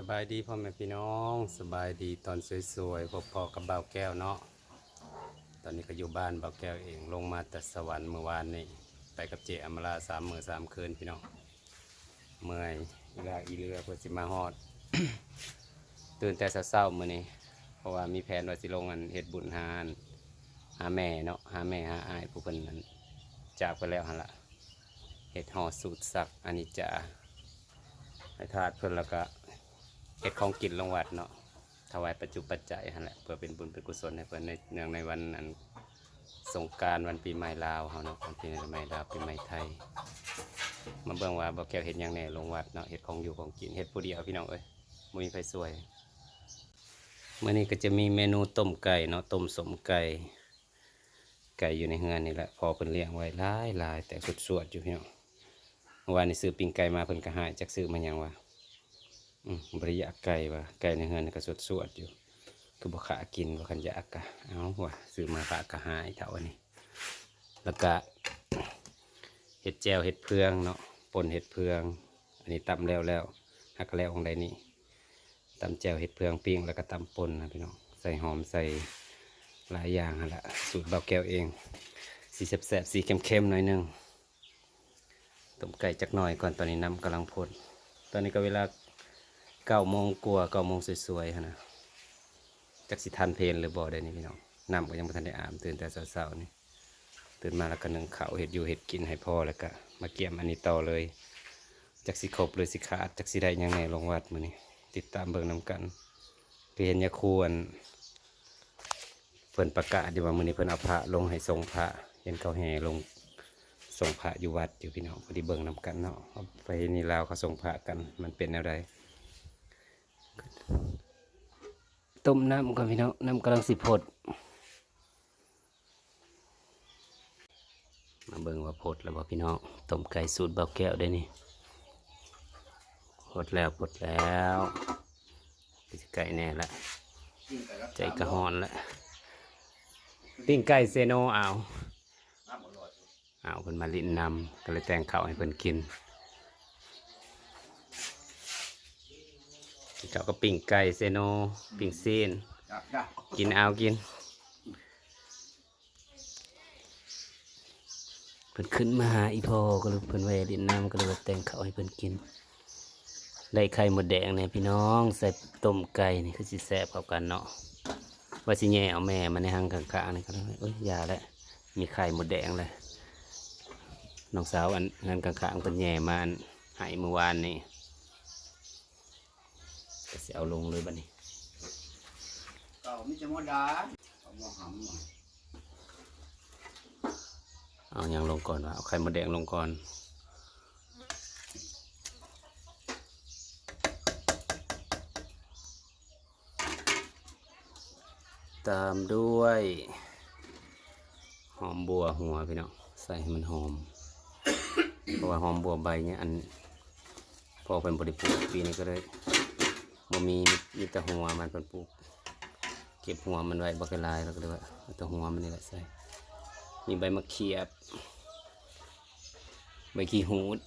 สบายดีพ่อแม่พี่น้อง สบายดีตอนสวยๆพบพอกับบ่าวแก้วเนาะตอนนี้ก็อยู่บ้านบ่าวแก้วเองลงมาแต่สวรรค์เมื่อวานนี้ไปกับเจอมราสามมือสามคืนพี่น้องเมื่อยอีลาอีเรือเพื่อสิมาฮอด ตื่นแต่เช้าๆมื้อนี้ เพราะว่ามีแผนว่าสิลงอันเฮ็ดบุญหานหาแม่เนาะหาแม่หาอายผู้เพิ่นนั้นจากไปแล้วหั่นละเฮ็ดห่อสูตรสักอันนี้จะให้ทาดเพิ่นแล้วก็ เฮ็ดของกินลงวัดเนาะถวายปัจจุปัจจัยหั่นแหละเพื่อเป็นบุญเป็นกุศลให้เพิ่นในเนื่องในวันนั้นสงการวันปีใหม่ลาวเฮาเนาะวันปีใหม่ลาวปีใหม่ไทย มาเบิ่งว่าบ่แก้วเฮ็ดหยังแน่ลงวัดเนาะเฮ็ดของอยู่ของกินเฮ็ดผู้เดียวพี่น้องเอ้ยบ่มีไผช่วยมื้อนี้ก็จะมีเมนูต้มไก่เนาะต้มสมไก่ไก่อยู่ในเฮือนนี่แหละพอเพิ่นเลี้ยงไว้หลายหลายแต่สุดๆอยู่พี่น้องเมื่อวานนี้ซื้อปิ้งไก่มาเพิ่นก็หายจากซื้อมาหยังวะ บริยากไก่วะไก่ในเฮือนก็สดสวดๆอยู่คือบ่ขากินบ่คันยากะเอาวะซื้อมาฝากก็หายเท่านี้แล้วก็เห็ดแจวเห็ดเพืองเนาะป่นเห็ดเพือง อันนี้ตำแล้วแล้วหักแล้วของใดนี่ตำแจวเห็ดเพืองปิ้งแล้วก็ตำป่นนะพี่น้องใส่หอมใส่หลายอย่างละสูตรเบาแก้วเอง สีแสบๆสีเข้มๆหน่อยหนึงต้มไก่จักหน่อยก่อนตอนนี้น้ำกำลังพดตอนนี้ก็เวลา เก้าโมงกว่าเก้าโมงสวยๆฮะนะจักสิทันเพลนหรือบ่ได้นี่พี่น้องน้ำก็ยังไม่ทันได้อาบตื่นแต่เช้าๆนี่ตื่นมาแล้วก็นึ่งข้าวเห็ดอยู่เห็ดกินให้พ่อแล้วก็มาเกี่ยมอันนี้ต่อเลยจักสิครบหรือสิขาดจักสิได้ยังไงลงวัดมือนี้ติดตามเบิ่งนํกันเพียนยาควรเพิ่นประกาศดีว่ามือนี้เพิ่นเอาพระลงให้ทรงพระเห็นเขาแห่ลงส่งพระอยู่วัดอยู่พี่น้องพอดีเบิ่งนำกันเนาะไปนี่ลาวเขาส่งพระกันมันเป็นอะไร ต้มน้ำก่อนพี่น้องน้ำกำลังสิพดมาเบิ่งว่าพดแล้วบ่พี่น้องต้มไก่สูตรเบาแก้วได้นี่พดแล้วพดแล้วไก่แน่ละใจกระหอนละปิ้งไก่เซโนเอาเอาเพิ่นมาลิ้นนำก็เลยแต่งข้าวให้เพิ่นกิน เจ้าก็ปิ้งไก่เซโนปิ้งซีนจ้ะจ้ะกินเอากินเพิ่นขึ้นมาหาอีพ่อก็เลยเพิ่นไว้ลิ้นนำก็เลยว่าแต่งข้าวให้เพิ่นกิน ได้ไข่หมดแดงเนี่ยพี่น้องใส่ต้มไก่นี่คือสิแซ่บเข้ากันเนาะว่าสิแย่เอาแม่มาในห้างข้างๆนี่ก็เลยเอ้ยอย่าแล้วมีไข่หมดแดงเลยน้องสาวอันงานกลางๆเป็นแย่มาอันใหายเมื่อวานนี่ก็ สิเอาลงเลยบัดนี้เก่ามิจะมดาเอามาหำหน่อยเอาอย่างลงก่อนวะเอาไข่มดแดงลงก่อนตามด้วยหอมบัวหัวพี่น้องใส่ให้มันหอม เพราะว่าหอมบัวใบเนี่ยอันพอเป็นบริปลูกปีนี้ก็เลย บ่มีมีแต่หัวมันเป็นปลูกเก็บหัวมันไว้บักลายแล้วก็เลยว่าแต่หัวมันนี่แหละใส่มีใบมะเขียบ ใบขี้หูด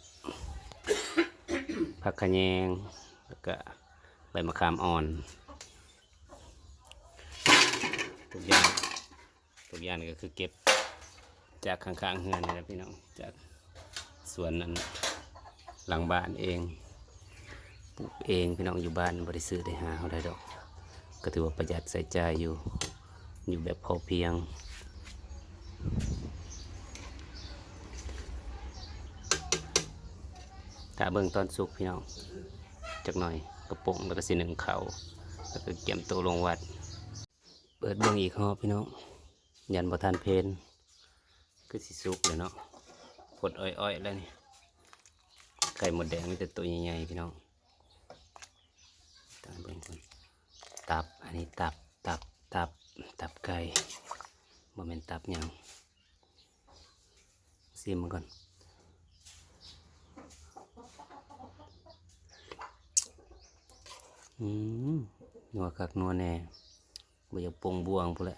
ผักขะแยงแล้วก็ใบมะขามอ่อนทุกอย่างทุกอย่างนี่ก็คือเก็บจากข้างๆเฮือนนี่แหละพี่น้องจากสวนนั้นหลังบ้านเอง ลูกเองพี่น้องอยู่บ้านบริซื้อได้หาเขาได้ดอก ก็ถือว่าประหยัดใส่ใจอยู่ อยู่แบบพอเพียง ถ้าเบิ่งตอนสุกพี่น้องจักหน่อยกระโป๋องแล้วก็สิหนึ่งเขาแล้วก็เกี่ยมตัวลงวัด เปิดเบิ่งอีกฮอบพี่น้องยันบ่ทันเพนคือสิสุกเลยเนาะพดอ้อยๆแล้วนี่ไก่หมดแดงมีแต่ตัวใหญ่ๆพี่น้อง ตั้งเบิ่งก่นตับ อันนี้ตับ ตับ ตับ ตับไก่บ่แม่นตับหยังซิมก่อนอืมนัวคักนัวแน่บ่อยากปงบวงพู้นแหละ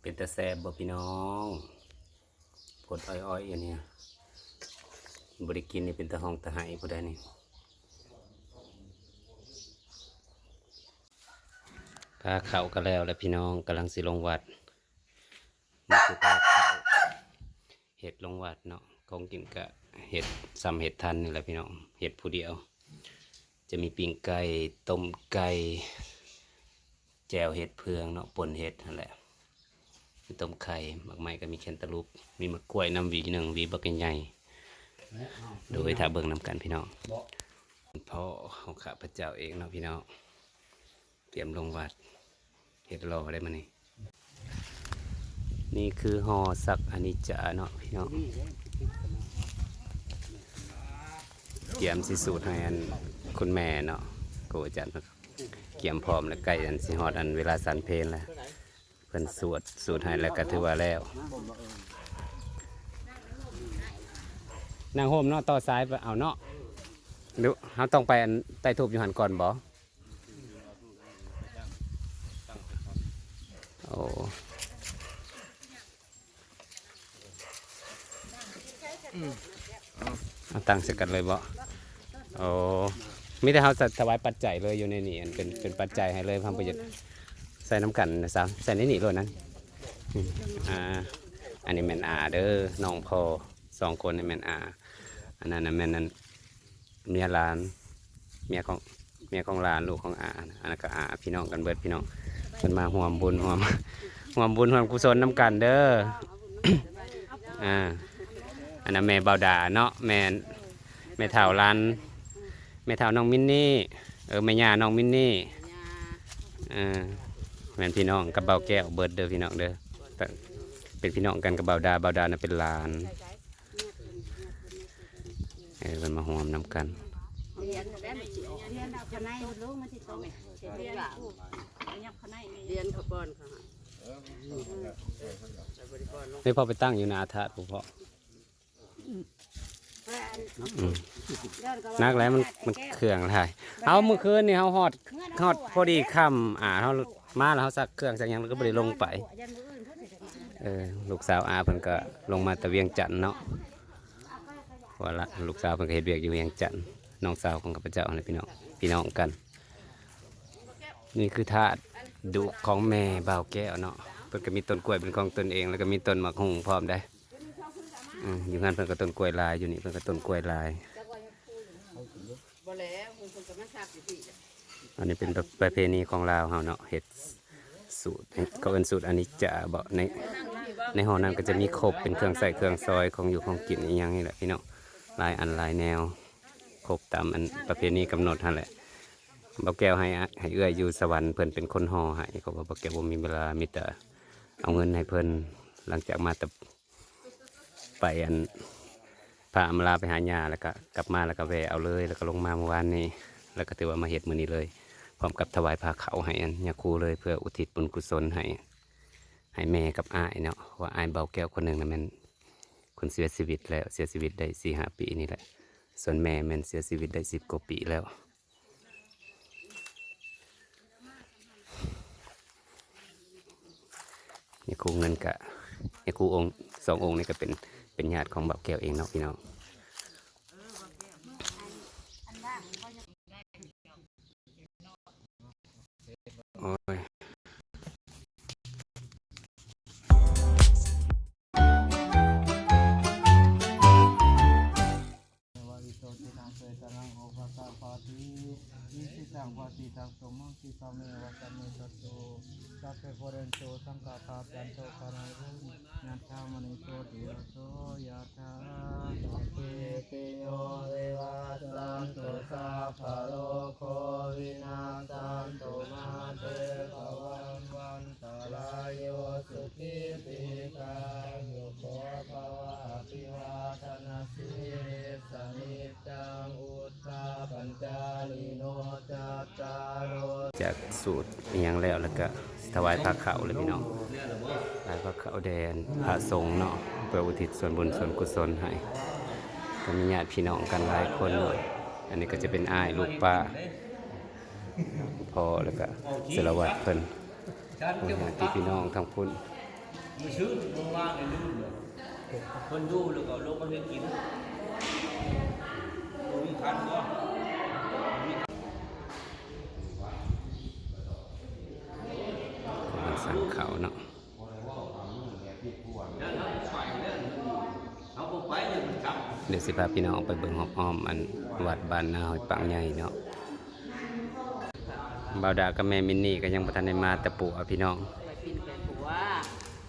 เป็นต่แซบบ่พี่น้องผดอ้อยๆอย่างนี้ บริกินนี่เป็นตะห้องตะไห้ผู้ใดนี่พาเขาก็แล้วแล้วพี่น้องกำลังสิลงวัดนี่คือพาเขาเห็ดลงวัดเนาะของกินกะเห็ดซ้ำเห็ดทันนี่แหละพี่น้องเห็ดผู้เดียว จะมีปิ้งไก่ต้มไก่แจวเห็ดเพืองเนาะป่นเห็ดนั่นแหละมีต้มไข่หมักไม้ก็มีแคนตาลูปมีมะกล้วยน้ำวีหนึ่งวีบักใหญ่ โดยถ้าเบิ่งนำกันพี่น้องพ่อของข้าพเจ้าเองเนาะพี่น้องเตรียมลงวัดเห็ดรอได้มานี่นี่คือห่อสักอนิจจาเนาะพี่น้องเกียมสิสูตรให้อันคุณแม่เนาะกูอาจารย์เกียมพร้อมแล้วใกล้อันสิฮอดอันเวลาสันเพลนแล้วเพิ่นสวดสูตรให้แล้วก็ถือว่าแล้ว นางโฮมเนาะต่อซ้ายไปเอาเนาะดี๋ยวเฮาต้องไปอันใต้ทูบอยู่หันก่อนบ่โอ้เอาตั้งเสร็จกันเลยบ่โอ้มีแต่เขาถวายปัจจัยเลยอยู่ในนี่เป็นเป็นปัจจัยให้เลยพังประโยชน์ใส่น้ำกันนะสาวใส่ในนี่เลยนั้นอ่าอันนี้แมนอาเด้อน้องพอ สองคนนี่แมนอาอันนั้นนะแมนนั้นเมียหลานเมียของเมียของหลานลูกของอาอันนั้นก็อาพี่น้องกันเบิดพี่น้องเป็นมาห่วมบุญห่วมห่วมบุญห่วมกุศลน้ำกันเด้ออ่าอันนั้นแม่เบาดาเนาะแม่นแม่เฒ่าร้านแม่เฒ่าน้องมินนี่ เออแม่ย่าน้องมินนี่เอ่าแม่นพี่น้องกับเบาแก้วเบิร์ดเด้อพี่น้องเด้อเป็นพี่น้องกันกับเบาดาเบาดาน่ะเป็นหลาน เออมันมาหอมน้ำกันเรียนได้มันสิออกเรียนเอาข้างในลูกมันสิต้องเรียนผู้ยับข้างในนี่เรียนเขาป้อนเขาหานี่พอไปตั้งอยู่หนาถาดผมพออืมนักแล้วมันมันเครื่องอะไรเอาเมื่อคืนนี่เขาหอดหอดพอดีค่ำอ่าเขามาแล้วเขาสักเครื่องสักอย่างแล้วก็บริลงไป เออลูกสาวอาเพิ่นก็ลงมาแตะเวียงจันทน์เนาะ ว่าละลูกสาวเพิ่นก็เฮ็ดเวียกอยู่เวียงจันทน์น้องสาวของข้าพเจ้าเนี่ยพี่น้องพี่น้องกัน นี่คือธาตุดุของแม่บ่าวแก้วเนาะเพิ่นก็มีต้นกล้วยเป็นของตนเอง แล้วก็มีต้นมะฮุ่งพร้อมได้อืมอยู่งานเพิ่นก็ต้นกล้วยลายอยู่นี่เพิ่นก็ต้นกล้วยลาย บ่แล้วคุณคนก็มาซักอยู่พี่อันนี้เป็นประเพณีของลาวเฮาเนาะเฮ็ดสูตรเขาเอิ้นสูตรอันนี้จะบ่ในในหอนั้นก็จะมีครบเป็นเครื่องใส่เครื่องซอยของอยู่ของกินอีหยังนี่แหละพี่น้อง ลายอันหลายแนวครบตามอันประเพณีกำหนดนั่นแหละบ่าแก้วให้อะให้เอื้อยอยู่สวรรค์เพิ่นเป็นคนห่อให้เขาว่าบ่าแก้วบ่มีเวลามีแต่เอาเงินให้เพิ่นหลังจากมาแต่ไปอันพาอำลาไปหาญาแล้วก็กลับมาแล้วก็แวะเอาเลย แล้วก็ลงมาเมื่อวานนี้ แล้วก็ถือว่ามาเฮ็ดมือนี้เลย พร้อมกับถวายผ้าขาให้อันยาคูเลยเพื่ออุทิศบุญกุศลให้ให้แม่กับอ้ายเนาะว่าอ้ายเบาแก้วคนหนึ่งนะแมัน คนเสียชีวิตแล้วเสียชีวิตได้สี่ห้าปีนี่แหละ ส่วนแม่แม่นเสียชีวิตได้สิบกว่าปีแล้วยาคูเงินกะยาคูองค์สององค์นี่ก็เป็นเป็นญาติของเบาแก้วเองเนาะพี่น้อง มังคิสามิวัสมิตโตสัพเพโพเรนโตสังกาตาปันโตปานารุยัตถามณิโตติโยโสยะธาเอติโยเดวัสันตุสัพพโลโควินา จากสูตรอิหยังแล้วแล้วก็ถวายผ้าขาเลยพี่น้องถวายผ้าขาแดนพระสงฆ์เนาะเพื่ออุทิศส่วนบุญส่วนกุศลให้ก็มีญาติพี่น้องกันหลายคนเลยอันนี้ก็จะเป็นอ้ายลูกป้าพ่อแล้วก็สารวัตรเพิ่นญาติพี่น้องทั้งพุ่นมือชื่อลงว่างในลื่นเลยคนดูแล้วก็ลงมาเรียนกิน เนาะเดี๋ยวสิพาพี่น้องไปเบิ่งหอบอ้อมอันวัดบ้านนาหอยปังใหญ่เนาะบ่าวดากับแม่มินนี่ก็ยังบ่ทันได้มาแต่ปู่อะพี่น้องไปปินไปผัว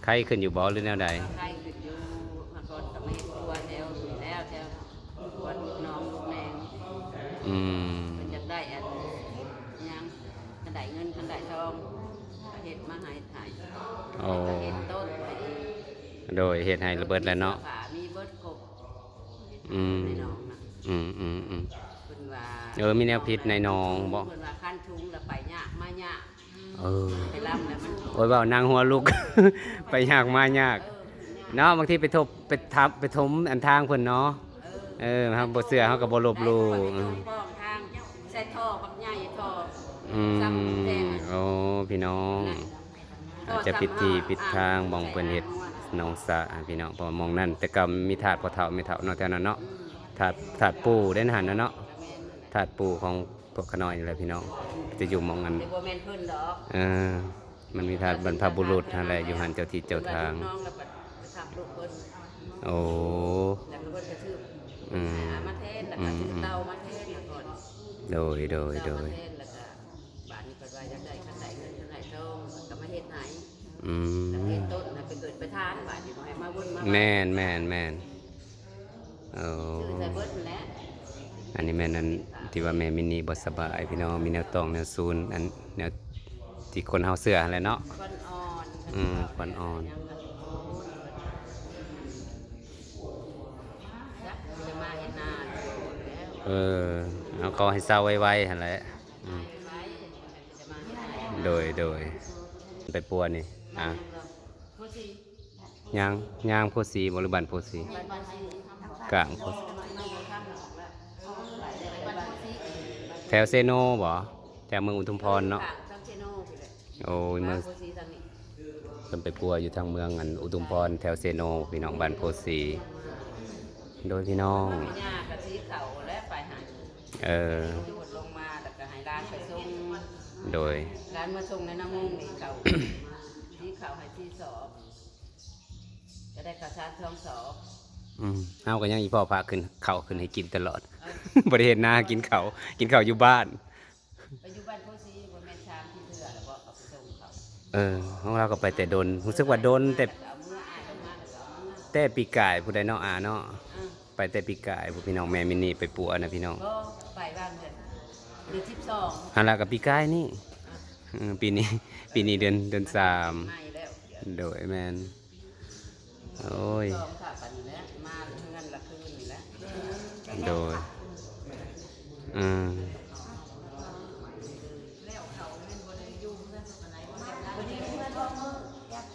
ใครขึ้นอยู่บ่หรือแนวใดใครขึ้นอยู่มาก่อนกับแม่ผัวแถวอยู่แล้วแถวผัวลูกน้องลูกแมงอืมมันจะได้อันยังคันได้เงินคันได้ทองก็ เฮ็ดมาให้ถ่ายโอ้ก็เฮ็ดต้นไปเองโดยเฮ็ดให้ระเบิดแล้วเนาะผ้มีเบิดกบอืม ในหนองนะอืมอืมอืม เพิ่นว่าเออมีแนวพิษในหนองบ่ เพิ่นว่าคันทุงแล้วไปยากมายากเออไปล่ำแล้วมันโอ้ยเบานางหัวลูก ไปยากมายาก เออยากเนาะบางทีไปทบไปทับไปถมอันทางเพิ่นเนาะ เออเออครับบ่เชื่อเฮาก็บ่ลบหลู่ ได้อืไปมป้องทางใส่ท่อบักใหญ่ท่ ออืซ้ำมแดงโอ้พี่น้องน่ะอาจจะผิดที่ผิดทางมองเพิ่นเฮ็ดหนองสระพี่น้องเพราะว่ามองนั่นแต่ก็มีถาดพ่อเฒ่าแม่เฒ่าเนาะแถวนั้นเนาะถาดถาดปู่ได้หันนะเนาะถาดปู่ของพวกขน้อยนี่แหละพี่น้องจะอยู่หมองนั้นเดี๋ยวบ่แม่นเพิ่นดอกเออมันมีถาดบรรพบุรุษอะไรอยู่หันเจ้าที่เจ้าทางน้องแล้วก็ไปทำลูกเพิ่นโอ้แล้วก็เพิ่นกระทืบอืมหามาเทศแล้วก็ถือเตามาเทศแล้วก่อนโดยโดยโดเตาย อืแมเฮ็ดต้นนะไปเกิดไปทานบานนี้บ่ให้มาวนมาแม่นแม่นแม่นโอ้คือใส่เบิดนั่นแหละอันนี้แม่นั้นที่ว่าแม่มินีบ่สบายพี่น้องมีแนวตองแนวซูนอันแนวที่คนเฮาเสื้ออะไรเนาะ ควันอ่อนอืมควันอ่อน ยังก็จักจะมาเฮ็ดนาแล้วเออเอาก็ให้เศร้าไวๆหั่นแหละ อืมไว้จะมาเฮ็ดนาโดยโดยไปปัวนี่ อะผู้สิย่างย่างโพสีบริบันโพสีบ้านบ้านสิกลางโพสีมันบ่ทันออกแล้วบ้านผู้สิแถวเซโนบ่แถวเมืองอุทุมพรเนาะทางเชโน่พุ่นแหละโอ้ยเมืองบ้านผู้สิทางนี้เพิ่นไปปัวอยู่ทางเมืองอันอุทุมพรแถวเซโนพี่น้องบ้านโพสีโดยพี่น้องมีหญ้ากะสีเขาและไปหาเออจูดลงมาแล้วก็ให้ร้านไปส่งโดยร้านมาส่งในน้ำมงนี่เขาสีเข่าให้ที่สอบจะได้ข้าวสารทองสอบอืมเฮาก็ยังอีพ่อพาขึ้นเขาขึ้นให้กินตลอดบ่ได้เห็นหน้ากินเขาวกินเขาวอยู่บ้าน ไปอยู่บ้านผู้ซีบนแม่นชามที่เถื่อแล้วก็เอาไปส่งเขาเออของเราก็ไปแต่โดนรู้สึกว่าโดนแต่เอาเมื่ออายลงมาแล้วก็เอาเมื่อแต่ปีกายผู้ใดเนาะอาเนาะอะไปแต่ปีกายผู้พี่น้องแม่มินนี่ไปปัวนะพี่น้องก็ไปบ้านเดือนเดือนสิบสองหันละกับปีกายนี่เออปีนี้ ปีนี้เดือนเดือนสามไม่ โดยแมนโอ้ยสองค่ะปันนี้แหล้วมาเงินละคืนนี่แหล้ว โดยอืม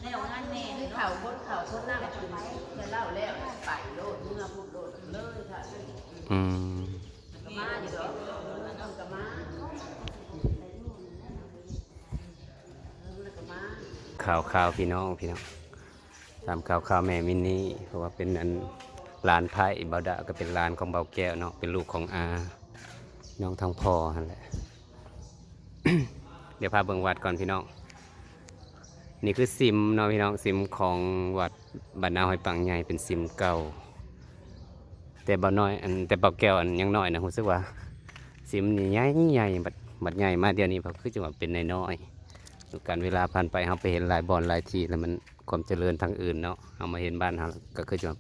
แล้วงานแม่ที่เขาคนเขาคนนั่งคืนจะเล่าแล้วไปโลดเมื่อพูดโลดเลยค่ะ อืม ก็มาอยู่ดอกแล้วก็มาแล้วก็มา ข่าวข่าวพี่น้องพี่น้องตามข่าวข่าวแม่มินนี่เพราะว่าเป็นอันหลานไพ่เบาดาก็เป็นหลานของเบาแก้วเนาะเป็นลูกของอาน้องทางพ่อนั่นแหละเดี๋ยวพาเบิ่งวัดก่อนพี่น้อง นี่คือซิมเนาะพี่น้องซิมของวัดบรรณาหอยปังใหญ่เป็นซิมเก่า แต่เบาน้อยอันแต่เบาแก้วอันยังน้อยนะรู้สึกว่าซิมนี่ใหญ่ใหญ่บัดบัดใหญ่มาเดี๋ยวนี้เพราคือจังหวะเป็นน้อยๆ ดูการเวลาผ่านไปเราไปเห็นหลายบอนหลายที่แล้วมันความเจริญทางอื่นเนาะเอามาเห็นบ้านเราก็คือจะ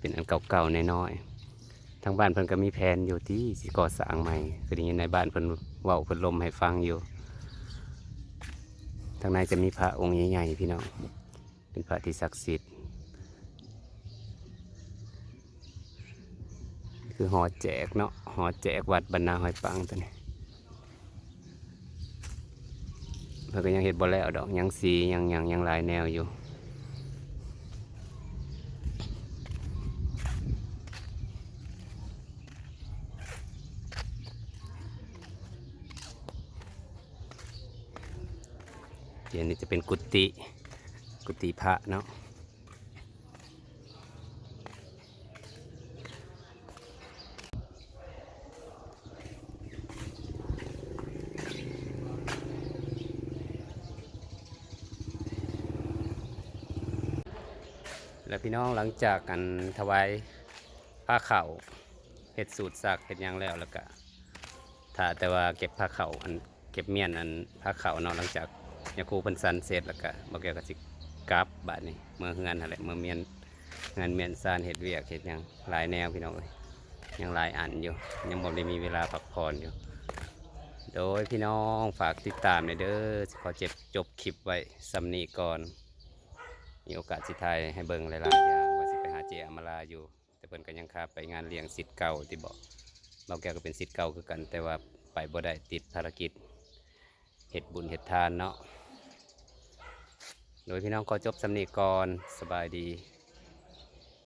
เป็นอันเก่าๆน้อยๆทางบ้านเพิ่นก็มีแผนอยู่ที่สิก่อสร้างใหม่คือได้ยินในบ้านเพิ่นเว้าเพิ่นลมให้ฟังอยู่ทางในจะมีพระองค์ใหญ่ๆพี่น้องเป็นพระที่ศักดิ์สิทธิ์คือหอแจกเนาะหอแจกวัดบรรณาหอยปังตัวนี้ เพื่อก็ยังเห็ดบ่แล้วดอกยังสียังยังยังลายแนวอยู่เดี๋ยวนี้จะเป็นกุฏิกุฏิพระเนาะ แล้วพี่น้องหลังจากกันถวายผ้าเข่าวเห็ดสูตรสักเห็ดยังแล้วแล้วก็ถ้าแต่ว่าเก็บผ้าเข่าวอันเก็บเมียนอันผ้าเข่าวเนาะหลังจากยาคูพันสันเสร็จแล้วก็บอกแกก็สิกับบาดนี้เมื่อเฮือนอะไรเมื่อเมียนงานเมียนซานเห็ดเวียกเห็ดยังหลายแนวพี่น้องเอ้ยยังหลายอันอยู่ยังบ่ได้มีเวลาพักผ่อนอยู่ โดยพี่น้องฝากติดตามหน่อยเด้อขอเจ็บจบคลิปไว้สำนีก่อน มีโอกาสสิไทยให้เบิ่งหลายๆอย่างว่าสิไปหาเจอมาลาอยู่ แต่เพิ่นก็ยังคาไปงานเลี้ยงสิทธิ์เก่าที่บอกเราแก้วก็เป็นสิทธิ์เก่าคือกัน แต่ว่าไปบ่ได้ติดภารกิจเห็ดบุญเห็ดทานเนาะโดยพี่น้องขอจบสำนีก่อนสบายดี